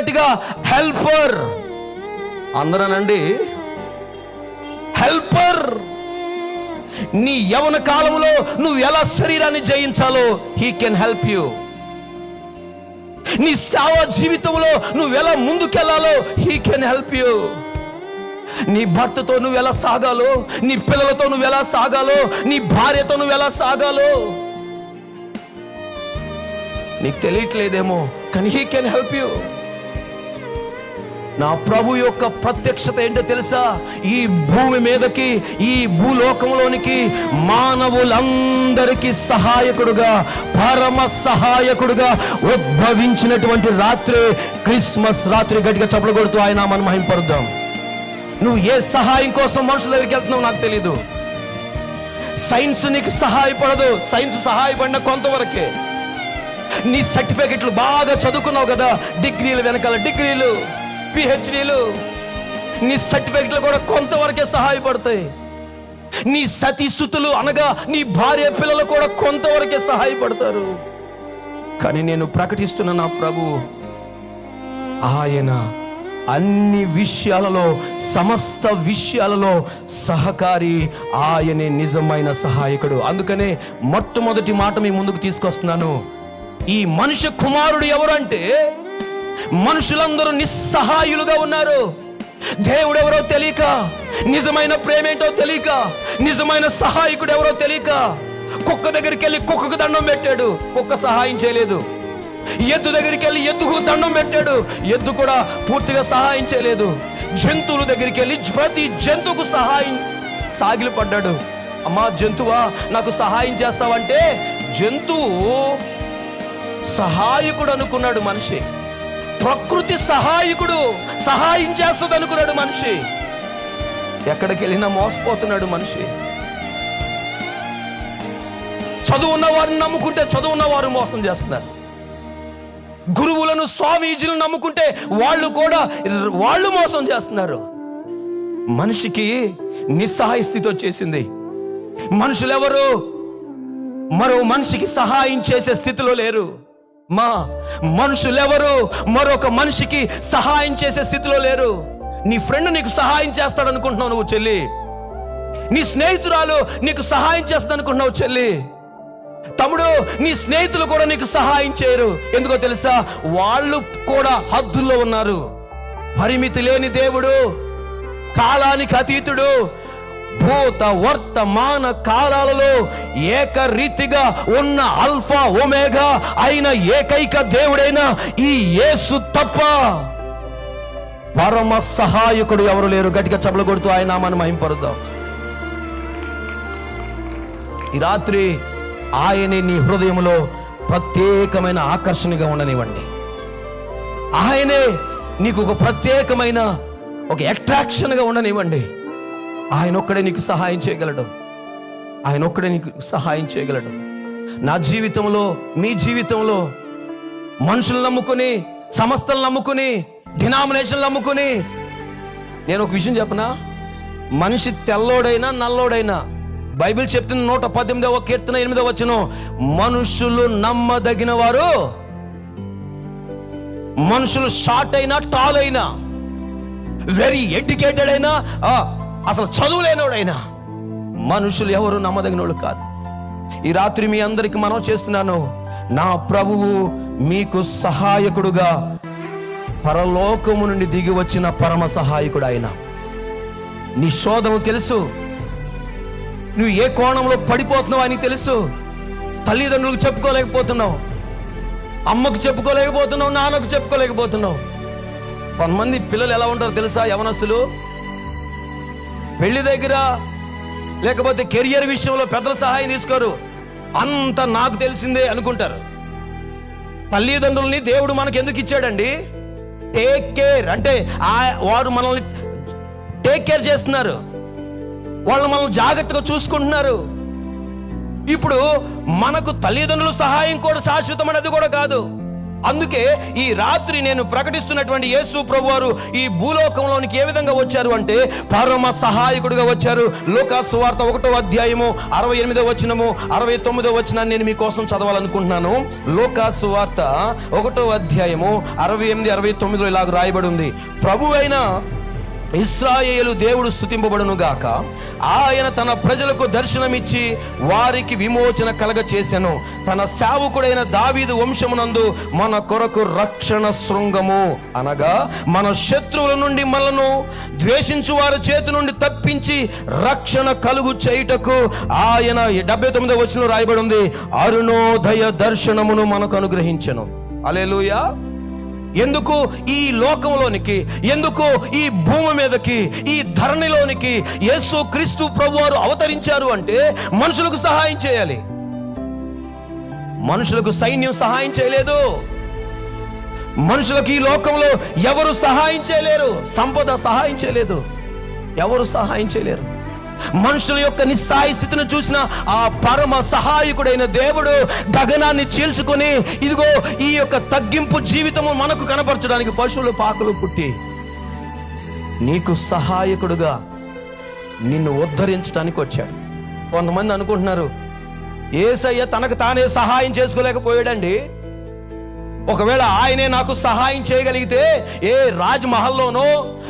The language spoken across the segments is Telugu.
గట్టిగా హెల్పర్. అందరనండి. హెల్పర్. నీ యవన కాలంలో నువ్వు ఎలా శరీరాన్ని జయించాలో హీ కెన్ హెల్ప్ యూ. నీ సేవ జీవితంలో నువ్వు ఎలా ముందుకెళ్ళాలో హీ కెన్ హెల్ప్ యూ. నీ భర్తతో నువ్వు ఎలా సాగాలో నీ పిల్లలతో నువ్వు ఎలా సాగాలో నీ భార్యతో నువ్వు ఎలా సాగాలో. నీకు తెలియట్లేదేమో కానీ హీ కెన్ హెల్ప్ యూ. నా ప్రభు యొక్క ప్రత్యక్షత ఏంటో తెలుసా? ఈ భూమి మీదకి ఈ భూలోకంలోనికి మానవులందరికీ సహాయకుడుగా పరమ సహాయకుడుగా ఉద్భవించినటువంటి రాత్రి క్రిస్మస్ రాత్రి గట్టిగా చప్పలు కొడుతూ ఆయన మనం మహింపరుద్దాం. నువ్వు ఏ సహాయం కోసం మనుషుల దగ్గరికి వెళ్తున్నావు నాకు తెలీదు. సైన్స్ నీకు సహాయపడదు. సైన్స్ సహాయపడిన కొంతవరకే. నీ సర్టిఫికెట్లు బాగా చదువుకున్నావు కదా డిగ్రీలు వెనకాల డిగ్రీలు. పిహెచ్డీలు నీ సర్టిఫికెట్లు కూడా కొంతవరకే సహాయపడతాయి. నీ సతీస్థుతులు అనగా నీ భార్య పిల్లలు కూడా కొంతవరకే సహాయపడతారు. కానీ నేను ప్రకటిస్తున్న నా ప్రభు ఆయన అన్ని విషయాలలో సమస్త విషయాలలో సహకారి ఆయనే నిజమైన సహాయకుడు. అందుకనే మొట్టమొదటి మాట మీ ముందుకు తీసుకొస్తున్నాను. ఈ మనుష్య కుమారుడు ఎవరంటే మనుషులందరూ నిస్సహాయులుగా ఉన్నారు. దేవుడు ఎవరో తెలియక నిజమైన ప్రేమేంటో తెలియక నిజమైన సహాయకుడు ఎవరో తెలియక కుక్క దగ్గరికి వెళ్ళి కుక్కకు దండం పెట్టాడు. కుక్క సహాయం చేయలేదు. ఎద్దు దగ్గరికి వెళ్ళి ఎద్దుకు దండం పెట్టాడు. ఎద్దు కూడా పూర్తిగా సహాయం చేయలేదు. జంతువుల దగ్గరికి వెళ్ళి ప్రతి జంతువుకు సహాయం సాగిలు పడ్డాడు అమ్మా జంతువా నాకు సహాయం చేస్తావంటే జంతువు సహాయకుడు అనుకున్నాడు మనిషి. ప్రకృతి సహాయకుడు సహాయం చేస్తుంది అనుకున్నాడు మనిషి. ఎక్కడికి వెళ్ళినా మోసపోతున్నాడు మనిషి. చదువున్న వారిని నమ్ముకుంటే చదువున్న వారు మోసం చేస్తున్నారు. గురువులను స్వామీజీలను నమ్ముకుంటే వాళ్ళు కూడా వాళ్ళు మోసం చేస్తున్నారు. మనిషికి నిస్సహాయ స్థితి వచ్చేసింది. మనుషులెవరు? మరో మనిషికి సహాయం చేసే స్థితిలో లేరు. మా మనుషులెవరు మరొక మనిషికి సహాయం చేసే స్థితిలో లేరు. నీ ఫ్రెండ్ నీకు సహాయం చేస్తాడు అనుకుంటున్నావు నువ్వు చెల్లి. నీ స్నేహితురాలు నీకు సహాయం చేస్తుంది అనుకుంటున్నావు చెల్లి. తమ్ముడు నీ స్నేహితులు కూడా నీకు సహాయం చేయరు. ఎందుకో తెలుసా? వాళ్ళు కూడా హద్దుల్లో ఉన్నారు. పరిమితి లేని దేవుడు కాలానికి అతీతుడు భూత వర్తమాన కాలాలలో ఏకరీతిగా ఉన్న అల్ఫా ఒమేగా అయిన ఏకైక దేవుడైన ఈ యేసు తప్ప పరమ సహాయకుడు ఎవరు లేరు? గట్టిగా చప్పలు కొడుతూ ఆయన మనం మహింపరుద్దాం. ఈ రాత్రి ఆయనే నీ హృదయంలో ప్రత్యేకమైన ఆకర్షణగా ఉండనివ్వండి. ఆయనే నీకు ఒక ప్రత్యేకమైన ఒక అట్రాక్షన్గా ఉండనివ్వండి. ఆయన ఒక్కడే నీకు సహాయం చేయగలడు. ఆయన ఒక్కడే నీకు సహాయం చేయగలడు. నా జీవితంలో మీ జీవితంలో మనుషులు నమ్ముకుని సంస్థలు నమ్ముకుని డినామినేషన్లు నమ్ముకుని నేను ఒక విషయం చెప్పనా? మనిషి తెల్లోడైనా నల్లోడైనా బైబిల్ చెప్తున్న నూట పద్దెనిమిదవ కీర్తన ఎనిమిదవ వచ్చును మనుషులు నమ్మదగిన వారు మనుషులు షార్ట్ అయినా టాల్ అయినా వెరీ ఎడ్యుకేటెడ్ అయినా ఆ, అసలు చదువు లేనోడైనా మనుషులు ఎవరు నమ్మదగినోడు కాదు. ఈ రాత్రి మీ అందరికి మనం చేస్తున్నాను నా ప్రభువు మీకు సహాయకుడుగా పరలోకము నుండి దిగి వచ్చిన పరమ సహాయకుడు ఆయన నీ శోధము తెలుసు నువ్వు ఏ కోణంలో పడిపోతున్నావు అని తెలుసు తల్లిదండ్రులకు చెప్పుకోలేకపోతున్నావు అమ్మకు చెప్పుకోలేకపోతున్నావు నాన్నకు చెప్పుకోలేకపోతున్నావు. కొంతమంది పిల్లలు ఎలా ఉంటారో తెలుసా యవనస్తులు? పెళ్ళి దగ్గర లేకపోతే కెరియర్ విషయంలో పెద్దల సహాయం తీసుకోరు. అంత నాకు తెలిసిందే అనుకుంటారు. తల్లిదండ్రుల్ని దేవుడు మనకు ఎందుకు ఇచ్చాడండి? టేక్ కేర్ అంటే ఆ- వారు మనల్ని టేక్ కేర్ చేస్తున్నారు. వాళ్ళు మనల్ని జాగ్రత్తగా చూసుకుంటున్నారు. ఇప్పుడు మనకు తల్లిదండ్రుల సహాయం కూడా శాశ్వతమైనది కూడా కాదు. అందుకే ఈ రాత్రి నేను ప్రకటిస్తున్నటువంటి యేసు ప్రభు వారు ఈ భూలోకంలోనికి ఏ విధంగా వచ్చారు అంటే పరమ సహాయకుడిగా వచ్చారు. లోకా సువార్త ఒకటో అధ్యాయము అరవై ఎనిమిదో వచ్చినము అరవై తొమ్మిదో వచ్చినాన్ని నేను మీకోసం చదవాలనుకుంటున్నాను. లోకా సువార్త ఒకటో అధ్యాయము అరవై ఎనిమిది అరవై తొమ్మిదిలో ఇలాగ రాయబడి ఉంది. ప్రభు ఇస్రాయేలు దేవుడు స్థుతింపబడును గాక ఆయన తన ప్రజలకు దర్శనమిచ్చి వారికి విమోచన కలగ చేశాను తన సేవకుడైన దావీదు వంశమునందు మన కొరకు రక్షణ శృంగము అనగా మన శత్రువుల నుండి మనను ద్వేషించు వారి చేతి నుండి తప్పించి రక్షణ కలుగు చేయుటకు ఆయన డెబ్బై తొమ్మిదో వచ్చిన రాయబడి ఉంది. అరుణోదయ దర్శనమును మనకు అనుగ్రహించను. అలెలుయా ఎందుకు ఈ లోకంలోనికి ఎందుకు ఈ భూమి మీదకి ఈ ధరణిలోనికి యేసు క్రీస్తు ప్రభువారు అవతరించారు అంటే మనుషులకు సహాయం చేయాలి. మనుషులకు సైన్యం సహాయం చేయలేదు. మనుషులకు ఈ లోకంలో ఎవరు సహాయం చేయలేరు? సంపద సహాయం చేయలేదు. ఎవరు సహాయం చేయలేరు? మనుషుల యొక్క నిస్సాయి స్థితిని చూసిన ఆ పరమ సహాయకుడైన దేవుడు గగనాన్ని చీల్చుకొని ఇదిగో ఈ యొక్క తగ్గింపు జీవితము మనకు కనపరచడానికి పశువులు పాకులు పుట్టి నీకు సహాయకుడుగా నిన్ను ఉద్ధరించడానికి వచ్చాడు. కొంతమంది అనుకుంటున్నారు ఏసయ్య తనకు తానే సహాయం చేసుకోలేకపోయాడండి. ఒకవేళ ఆయనే నాకు సహాయం చేయగలిగితే ఏ రాజ్ మహల్లోనో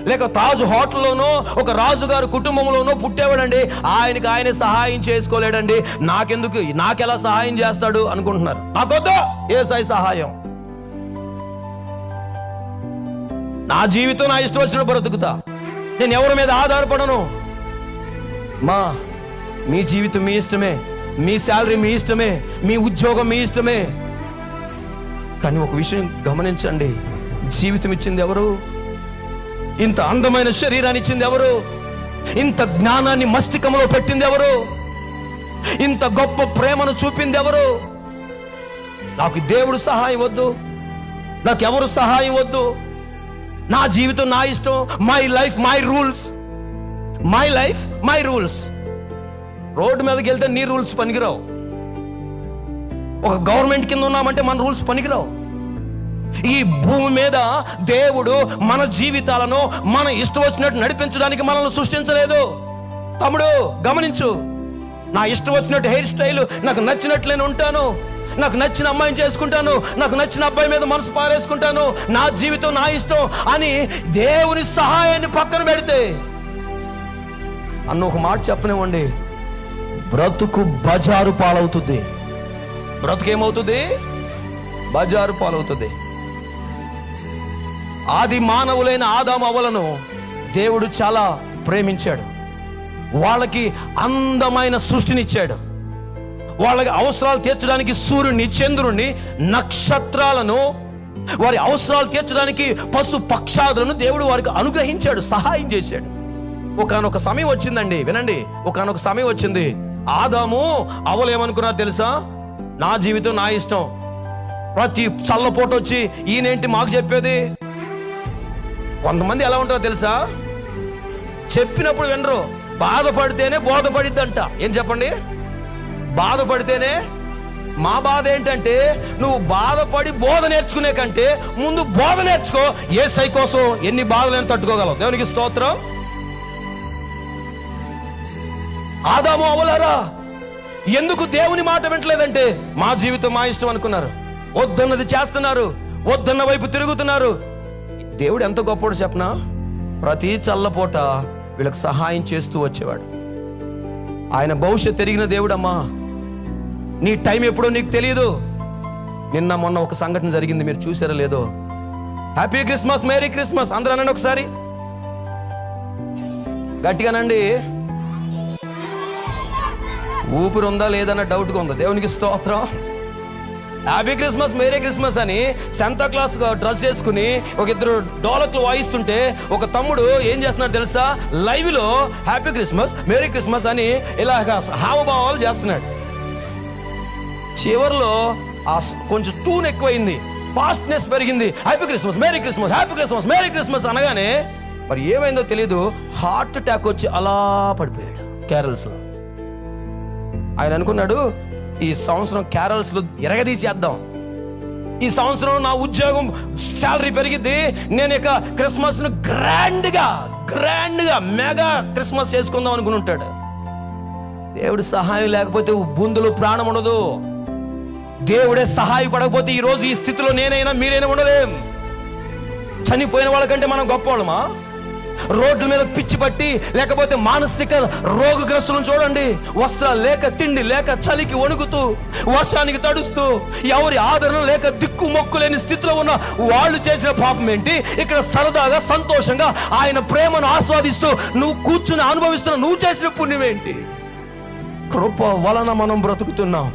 లేక తాజ్ హోటల్లోనో ఒక రాజుగారు కుటుంబంలోనో పుట్టేవాడండి. ఆయనకి ఆయనే సహాయం చేసుకోలేడండి. నాకెందుకు నాకెలా సహాయం చేస్తాడు అనుకుంటున్నారు. నాకొద్దు ఏ సాయి సహాయం. నా జీవితం నా ఇష్టం వచ్చిన బ్రతుకుతా. నేను ఎవరి మీద ఆధారపడను. మా మీ జీవితం మీ ఇష్టమే. మీ శాలరీ మీ ఇష్టమే. మీ ఉద్యోగం మీ ఇష్టమే. కానీ ఒక విషయం గమనించండి. జీవితం ఇచ్చింది ఎవరు? ఇంత అందమైన శరీరాన్ని ఇచ్చింది ఎవరు? ఇంత జ్ఞానాన్ని మస్తికంలో పెట్టింది ఎవరు? ఇంత గొప్ప ప్రేమను చూపింది ఎవరు? నాకు దేవుడు సహాయం వద్దు. నాకు ఎవరు సహాయం వద్దు? నా జీవితం నా ఇష్టం. My life my rules my life my rules road మీదకి వెళ్తే నీ రూల్స్ పనికిరావు. ఒక గవర్నమెంట్ కింద ఉన్నామంటే మన రూల్స్ పనికిరావు. ఈ భూమి మీద దేవుడు మన జీవితాలను మన ఇష్టం వచ్చినట్టు నడిపించడానికి మనల్ని సృష్టించలేదు. తమ్ముడు గమనించు. నా ఇష్టం వచ్చినట్టు హెయిర్ స్టైల్ నాకు నచ్చినట్లు నేను ఉంటాను. నాకు నచ్చిన అమ్మాయిని చేసుకుంటాను. నాకు నచ్చిన అబ్బాయి మీద మనసు పారేసుకుంటాను. నా జీవితం నా ఇష్టం అని దేవుని సహాయాన్ని పక్కన పెడితే అన్న ఒక మాట చెప్పనివ్వండి. బ్రతుకు బజారు పాలవుతుంది. బ్రతుకేమవుతుంది? బజారు పాలవుతుంది. ఆది మానవులైన ఆదాము అవలను దేవుడు చాలా ప్రేమించాడు. వాళ్ళకి అందమైన సృష్టినిచ్చాడు. వాళ్ళకి అవసరాలు తీర్చడానికి సూర్యుడిని చంద్రుణ్ణి నక్షత్రాలను వారి అవసరాలు తీర్చడానికి పశు పక్షాదులను దేవుడు వారికి అనుగ్రహించాడు సహాయం చేశాడు. ఒకనొక సమయం వచ్చిందండి వినండి. ఒకనొక సమయం వచ్చింది. ఆదాము అవలు ఏమనుకున్నారు తెలుసా? నా జీవితం నా ఇష్టం. ప్రతి చల్లపోటు వచ్చి ఈయనేంటి మాకు చెప్పేది? కొంతమంది ఎలా ఉంటారో తెలుసా? చెప్పినప్పుడు వినరు. బాధపడితేనే బోధపడిద్దంట. ఏం చెప్పండి? బాధపడితేనే మా బాధ ఏంటంటే నువ్వు బాధపడి బోధ నేర్చుకునే కంటే ముందు బోధ నేర్చుకో. ఏ సై కోసం ఎన్ని బాధలను తట్టుకోగలవు. దేవునికి స్తోత్రం. ఆదాము అవలారా ఎందుకు దేవుని మాట వింటలేదంటే మా జీవితం మా ఇష్టం అనుకున్నారు. వద్దన్నది చేస్తున్నారు. వద్దన్న వైపు తిరుగుతున్నారు. దేవుడు ఎంత గొప్పడు చెప్పనా? ప్రతి చల్లపూట వీళ్ళకి సహాయం చేస్తూ వచ్చేవాడు. ఆయన భవిష్యత్ తిరిగిన దేవుడమ్మా. నీ టైం ఎప్పుడో నీకు తెలియదు నిన్న మొన్న ఒక సంఘటన జరిగింది మీరు చూసారా లేదో. హ్యాపీ క్రిస్మస్ మేరీ క్రిస్మస్ అందరూ అనండి ఒకసారి. గట్టిగానండి ఊపిరి ఉందా లేదన్న డౌట్గా ఉందా. దేవునికి స్తోత్రం. హ్యాపీ క్రిస్మస్ మేరీ క్రిస్మస్ అని సెంతా క్లాస్ డ్రెస్ చేసుకుని ఒక ఇద్దరు డోలక్లు వాయిస్తుంటే ఒక తమ్ముడు ఏం చేస్తున్నాడు తెలుసా? లైవ్లో హ్యాపీ క్రిస్మస్ మేరీ క్రిస్మస్ అని ఇలాగ హావభావాలు చేస్తున్నాడు. చివరిలో ఆ కొంచెం టూన్ ఎక్కువైంది. ఫాస్ట్నెస్ పెరిగింది. Happy Christmas merry Christmas happy Christmas merry Christmas అనగానే మరి ఏమైందో తెలియదు హార్ట్ అటాక్ వచ్చి అలా పడిపోయాడు. కేరల్స్ ఆయన అనుకున్నాడు ఈ సంవత్సరం క్యారల్స్ ఎరగదీసేద్దాం ఈ సంవత్సరం నా ఉద్యోగం శాలరీ పెరిగింది నేను ఇక క్రిస్మస్ను గ్రాండ్గా మెగా క్రిస్మస్ చేసుకుందాం అనుకుని ఉంటాడు. దేవుడి సహాయం లేకపోతే బుందులు ప్రాణం ఉండదు. దేవుడే సహాయపడకపోతే ఈ రోజు ఈ స్థితిలో నేనైనా మీరైనా ఉండలేం. చనిపోయిన వాళ్ళకంటే మనం గొప్పవాళ్ళమా? రోడ్ల మీద పిచ్చి పట్టి లేకపోతే మానసిక రోగగ్రస్తులను చూడండి. వస్త్రాలు లేక తిండి లేక చలికి వణుకుతూ వర్షానికి తడుస్తూ ఎవరి ఆదరణ లేక దిక్కు మొక్కులేని స్థితిలో ఉన్న వాళ్ళు చేసిన పాపం ఏంటి? ఇక్కడ సరదాగా సంతోషంగా ఆయన ప్రేమను ఆస్వాదిస్తూ నువ్వు కూర్చుని అనుభవిస్తున్న నువ్వు చేసిన పుణ్యం ఏంటి? కృప వలన మనం బ్రతుకుతున్నాం.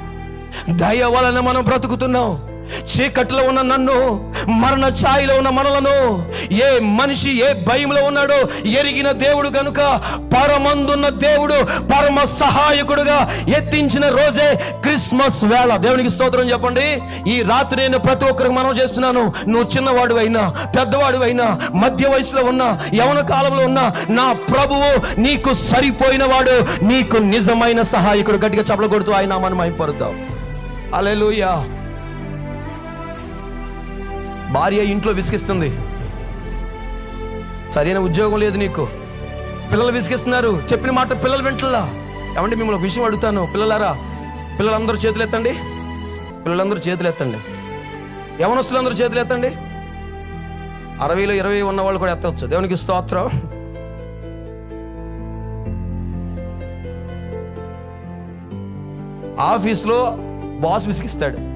దయ వలన మనం బ్రతుకుతున్నాం. చీకట్లో ఉన్న నన్ను మరణ ఛాయిలో ఉన్న మనలను ఏ మనిషి ఏ భయంలో ఉన్నాడో ఎరిగిన దేవుడు గనుక పరమందున్న దేవుడు పరమ సహాయకుడుగా ఎత్తించిన రోజే క్రిస్మస్ వేళ. దేవునికి స్తోత్రం చెప్పండి. ఈ రాత్రి నేను ప్రతి ఒక్కరికి మనం చేస్తున్నాను. నువ్వు చిన్నవాడు అయినా పెద్దవాడు అయినా మధ్య వయసులో ఉన్నా యవన కాలంలో ఉన్నా నా ప్రభువు నీకు సరిపోయిన వాడు నీకు నిజమైన సహాయకుడు. గట్టిగా చప్పల కొడుతూ ఆయన మనం అయిపరుద్దాం అలెలుయా భార్య ఇంట్లో విసిగిస్తుంది. సరైన ఉద్యోగం లేదు నీకు. పిల్లలు విసిగిస్తున్నారు. చెప్పిన మాట పిల్లలు వింటలా ఏమంటే మిమ్మల్ని ఒక విషయం అడుగుతాను. పిల్లలారా పిల్లలందరూ చేతులు ఎత్తండి పిల్లలందరూ చేతులు ఎత్తండి యవనస్తులందరూ చేతులు ఎత్తండి అరవైలో ఇరవై ఉన్న వాళ్ళు కూడా ఎత్తవచ్చు. దేవునికి స్తోత్రం. ఆఫీస్లో బాస్ విసిగిస్తాడు.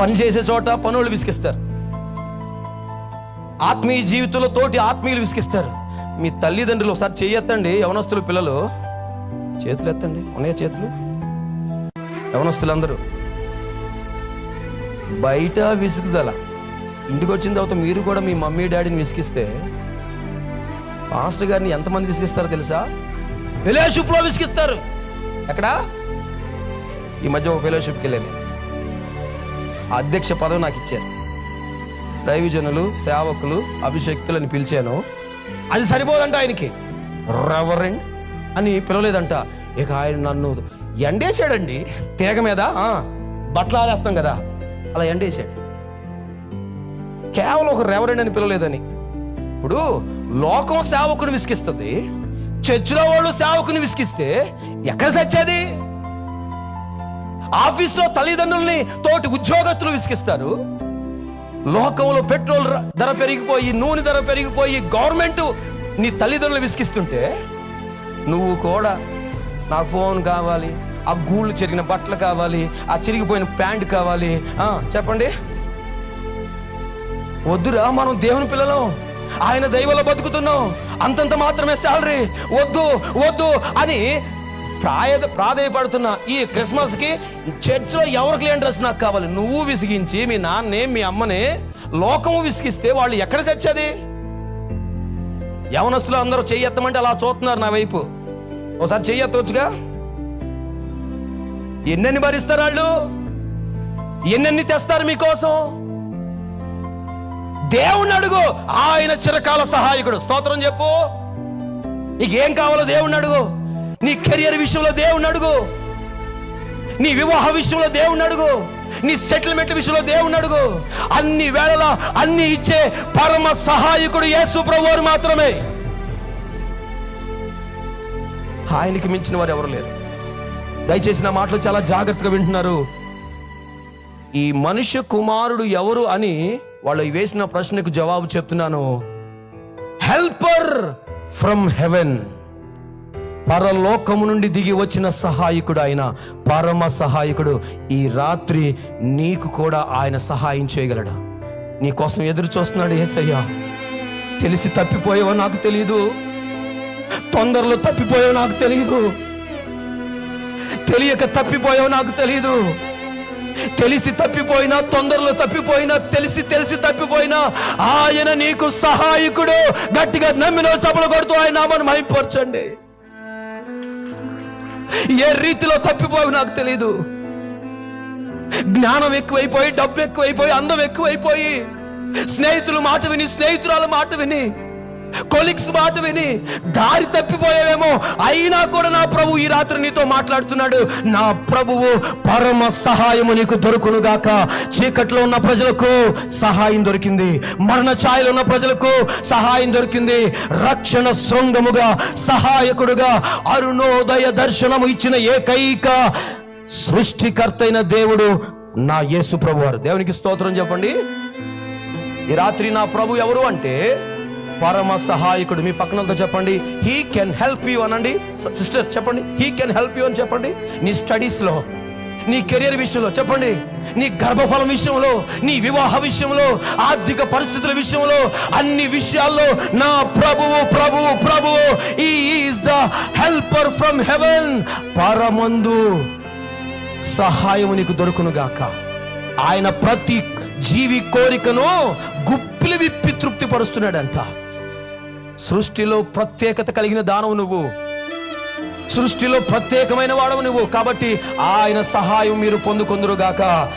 పని చేసే చోట పనులు విసిగిస్తారు. ఆత్మీయ జీవితంలో తోటి ఆత్మీయులు విసిగిస్తారు. మీ తల్లిదండ్రులు ఒకసారి చేయెత్తండి యవనస్తులు పిల్లలు. చేతులు ఎత్తండి ఉన్నాయా చేతులు? యవనస్తులందరూ. బయట విసుగుదల. ఇంటికి వచ్చిన తర్వాత మీరు కూడా మీ మమ్మీ డాడీని విసిగిస్తే పాస్టర్ గారిని ఎంతమంది విసిగిస్తారో తెలుసా? ఫెలోషిప్లో విసిగిస్తారు. ఎక్కడా? ఈ మధ్య ఒక ఫెలోషిప్కి వెళ్ళాను. అధ్యక్ష పదవి నాకు ఇచ్చారు. దైవజనులు సేవకులు అభిషక్తులని పిలిచాను. అది సరిపోదంట ఆయనకి. రెవరెండ్ అని పిలవలేదంట. ఇక ఆయన నన్ను ఎండేశాడండి. తీగ మీద బట్టలు ఆరేస్తాం కదా. అలా ఎండేశాడు. కేవలం ఒక రెవరెండ్ అని పిలవలేదని. ఇప్పుడు లోకం సేవకుని విసిగిస్తుంది. చర్చిలో వాళ్ళు సేవకుని విసిగిస్తే ఎక్కడ సచ్చేది? ఆఫీస్లో తల్లిదండ్రుల్ని తోటి ఉద్యోగస్తులు విసిగిస్తారు. లోకంలో పెట్రోల్ ధర పెరిగిపోయి నూనె ధర పెరిగిపోయి గవర్నమెంట్ నీ తల్లిదండ్రులు విసిగిస్తుంటే నువ్వు కూడా నాకు ఫోన్ కావాలి ఆ గూళ్ళు చెరిగిన బట్టలు కావాలి ఆ చిరిగిపోయిన ప్యాంట్ కావాలి. ఆ, చెప్పండి. వద్దురా మనం దేవుని పిల్లలం. ఆయన దైవలో బతుకుతున్నాం. అంతంత మాత్రమే శాలరీ. వద్దు వద్దు అని ప్రాయ ప్రాధాయపడుతున్న ఈ క్రిస్మస్కి చర్చిలో ఎవరికి లేని డ్రెస్ నాకు కావాలి? నువ్వు విసిగించి మీ నాన్నే మీ అమ్మని లోకము విసిగిస్తే వాళ్ళు ఎక్కడ చచ్చేది యవనస్తులు అందరూ చెయ్యెత్తమంటే అలా చూస్తున్నారు నా వైపు. ఒకసారి చెయ్యెత్తవచ్చుగా ఎన్నెన్ని భరిస్తారు వాళ్ళు? ఎన్నెన్ని తెస్తారు మీకోసం? దేవుణ్ణి అడుగు. ఆయన చిరకాల సహాయకుడు. స్తోత్రం చెప్పు. నీకేం కావాలో దేవుణ్ణి అడుగు. నీ కెరియర్ విషయంలో దేవుని అడుగు. నీ వివాహ విషయంలో దేవుని అడుగు. నీ సెటిల్మెంట్ విషయంలో దేవుని అడుగు. అన్ని వేళలా అన్ని ఇచ్చే పరమ సహాయకుడు యేసు ప్రభువారు మాత్రమే. ఆయనకి మించిన వారు ఎవరు లేరు. దయచేసి నా మాటలు చాలా జాగ్రత్తగా వింటున్నారు. ఈ మనుష్య కుమారుడు ఎవరు అని వాళ్ళు వేసిన ప్రశ్నకు జవాబు చెప్తున్నాను. Helper from heaven. పరలోకము నుండి దిగి వచ్చిన సహాయకుడు ఆయన. పరమ సహాయకుడు ఈ రాత్రి నీకు కూడా ఆయన సహాయం చేయగలడు. నీ కోసం ఎదురు చూస్తున్నాడు ఏసయ్యా. తెలిసి తప్పిపోయావో నాకు తెలియదు తొందరలో తప్పిపోయావో నాకు తెలియదు తెలియక తప్పిపోయావో నాకు తెలియదు తెలిసి తప్పిపోయినా తొందరలో తప్పిపోయినా తెలిసి తెలిసి తప్పిపోయినా ఆయన నీకు సహాయకుడు. గట్టిగా నమ్మిన చపలు కొడుతూ ఆయన నామను మైపరచండి ఏ రీతిలో తప్పిపోయి నాకు తెలియదు జ్ఞానం ఎక్కువైపోయి డబ్బు ఎక్కువైపోయి అందం ఎక్కువైపోయి స్నేహితులు మాట విని స్నేహితురాల మాట విని కొలిక్స్ మాట విని దారి తప్పిపోయావేమో. అయినా కూడా నా ప్రభు ఈ రాత్రి నీతో మాట్లాడుతున్నాడు. నా ప్రభువు పరమ సహాయము నీకు దొరుకును గాక. చీకట్లో ఉన్న ప్రజలకు సహాయం దొరికింది. మరణ ఛాయలు ఉన్న ప్రజలకు సహాయం దొరికింది. రక్షణ శృంగముగా సహాయకుడుగా అరుణోదయ దర్శనము ఇచ్చిన ఏకైక సృష్టికర్తైన దేవుడు నా యేసు ప్రభు వారు దేవునికి స్తోత్రం చెప్పండి. ఈ రాత్రి నా ప్రభు ఎవరు అంటే పరమ సహాయకుడు మీ పక్కనతో చెప్పండి. హీ కెన్ హెల్ప్ యూ అనండి. సిస్టర్ చెప్పండి. హీ కెన్ హెల్ప్ యూ అని చెప్పండి. నీ స్టడీస్లో నీ కెరియర్ విషయంలో చెప్పండి. నీ గర్భఫలం విషయంలో నీ వివాహ విషయంలో ఆర్థిక పరిస్థితుల విషయంలో అన్ని విషయాల్లో నా ప్రభువు ప్రభువు ప్రభువు. Is the helper from heaven పరమందు సహాయము నీకు దొరుకునుగాక ఆయన ప్రతి జీవి కోరికను గుప్పిలు విప్పి తృప్తి పరుస్తున్నాడంట సృష్టిలో ప్రత్యేకత కలిగిన దానవు నువ్వు. సృష్టిలో ప్రత్యేకమైన వాడవు నువ్వు. కాబట్టి ఆయన సహాయం మీరు పొందుకొందురుగాక.